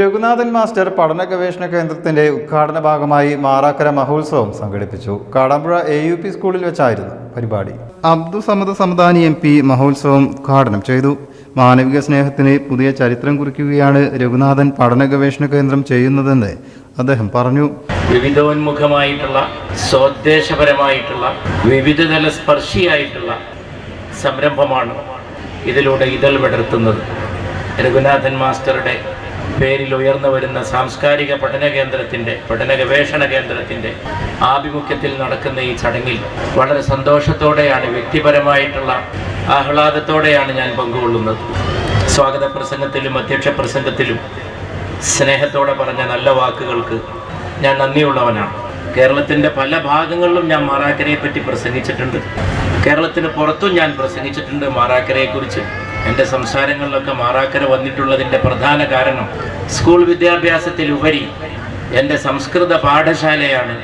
Raghunathan master പഠന ഗവേഷണ കേന്ദ്രത്തിന്റെ ഉദ്ഘാടന ഭാഗമായി മാറാക്കര മഹോത്സവം സംഘടിപ്പിച്ചു. കാടാമ്പുഴ എ യു പി സ്കൂളിൽ വെച്ചായിരുന്നു പരിപാടി. അബ്ദു സമദ് സമദാനി എം പി മഹോത്സവം ഉദ്ഘാടനം ചെയ്തു. മാനവിക സ്നേഹത്തിന് പുതിയ ചരിത്രം കുറിക്കുകയാണ് രഘുനാഥൻ പഠന ഗവേഷണ കേന്ദ്രം ചെയ്യുന്നതെന്ന് അദ്ദേഹം പറഞ്ഞു. വിവിധോന്മുഖമായിട്ടുള്ള സ്വദേശപരമായിട്ടുള്ള വിവിധതല സ്പർശിയായിട്ടുള്ള സംരംഭമാണ് ഇതിലൂടെ ഇതൾ വിടർത്തുന്നത്. രഘുനാഥൻ മാസ്റ്ററുടെ പേരിൽ ഉയർന്നു വരുന്ന സാംസ്കാരിക പഠന കേന്ദ്രത്തിന്റെ പഠന ഗവേഷണ കേന്ദ്രത്തിന്റെ ആഭിമുഖ്യത്തിൽ നടക്കുന്ന ഈ ചടങ്ങിൽ വളരെ സന്തോഷത്തോടെയാണ് വ്യക്തിപരമായിട്ടുള്ള ആഹ്ലാദത്തോടെയാണ് ഞാൻ പങ്കുകൊള്ളുന്നത്. സ്വാഗത പ്രസംഗത്തിലും അധ്യക്ഷ പ്രസംഗത്തിലും സ്നേഹത്തോടെ പറഞ്ഞ നല്ല വാക്കുകൾക്ക് ഞാൻ നന്ദിയുള്ളവനാണ്. കേരളത്തിന്റെ പല ഭാഗങ്ങളിലും ഞാൻ മാറാക്കരയെ പറ്റി പ്രസംഗിച്ചിട്ടുണ്ട്. കേരളത്തിന് പുറത്തും ഞാൻ പ്രസംഗിച്ചിട്ടുണ്ട് മാറാക്കരയെക്കുറിച്ച്. എന്റെ സംസാരങ്ങളിലൊക്കെ മാറാക്കര വന്നിട്ടുള്ളതിന്റെ പ്രധാന കാരണം സ്കൂൾ വിദ്യാഭ്യാസത്തിലുപരി എന്റെ സംസ്കൃത പാഠശാലയാണ്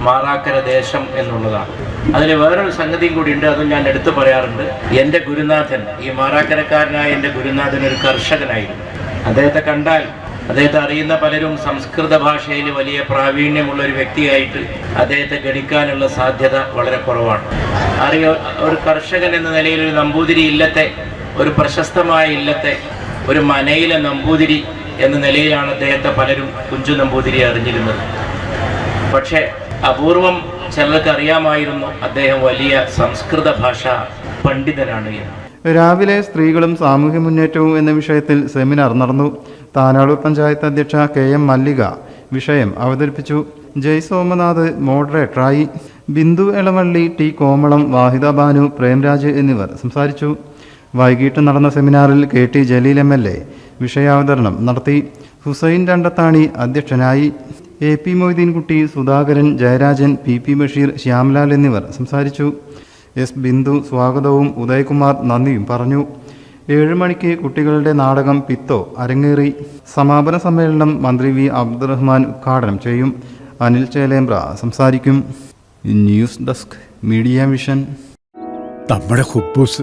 മാറാക്കര ദേശം എന്നുള്ളതാണ്. അതിൽ വേറൊരു സംഗതിയും കൂടി ഉണ്ട് അതും ഞാൻ എടുത്തു പറയാറുണ്ട്. എന്റെ ഗുരുനാഥൻ ഈ മാറാക്കരക്കാരനായ എന്റെ ഗുരുനാഥൻ ഒരു കർഷകനായിരുന്നു. അദ്ദേഹത്തെ കണ്ടാൽ അദ്ദേഹത്തെ അറിയുന്ന പലരും സംസ്കൃത ഭാഷയിൽ വലിയ പ്രാവീണ്യമുള്ള ഒരു വ്യക്തിയായിട്ട് അദ്ദേഹത്തെ ഗണിക്കാനുള്ള സാധ്യത വളരെ കുറവാണ്. അറിയ ഒരു കർഷകൻ എന്ന നിലയിൽ ഒരു നമ്പൂതിരി ഇല്ലത്തെ ഒരു പ്രശസ്തമായ ഇല്ലത്തെ ഒരു മനയിലെ നമ്പൂതിരി എന്ന നിലയിലാണ് അദ്ദേഹത്തെ പലരും കുഞ്ചു നമ്പൂതിരി അറിഞ്ഞിരുന്നത്. പക്ഷേ അപൂർവം ചിലർക്ക് അറിയാമായിരുന്നു അദ്ദേഹം വലിയ സംസ്കൃത ഭാഷ പണ്ഡിതനാണ് എന്ന്. രാവിലെ സ്ത്രീകളും സാമൂഹ്യ മുന്നേറ്റവും എന്ന വിഷയത്തിൽ സെമിനാർ നടന്നു. താനാളൂർ പഞ്ചായത്ത് അധ്യക്ഷ കെ എം മല്ലിക വിഷയം അവതരിപ്പിച്ചു. ജയ് സോമനാഥ് മോഡറേറ്ററായി. ബിന്ദു എളവള്ളി ടി കോമളം വാഹിദ ബാനു പ്രേംരാജ് എന്നിവർ സംസാരിച്ചു. വൈകിട്ട് നടന്ന സെമിനാറിൽ K T Jaleel M L A വിഷയാവതരണം നടത്തി. ഹുസൈൻ രണ്ടത്താണി അധ്യക്ഷനായി. A P Moideenkutty Sudhakaran Jayarajan P P Basheer Shyamlal എന്നിവർ സംസാരിച്ചു. എസ് ബിന്ദു സ്വാഗതവും ഉദയകുമാർ നന്ദിയും പറഞ്ഞു. ഏഴ് മണിക്ക് കുട്ടികളുടെ നാടകം പിത്തോ അരങ്ങേറി. സമാപന സമ്മേളനം മന്ത്രി വി അബ്ദുറഹ്മാൻ ഉദ്ഘാടനം ചെയ്യും. അനിൽ ചേലേമ്പ്ര സംസാരിക്കും. News desk media mission. നമ്മുടെ കുബൂസ്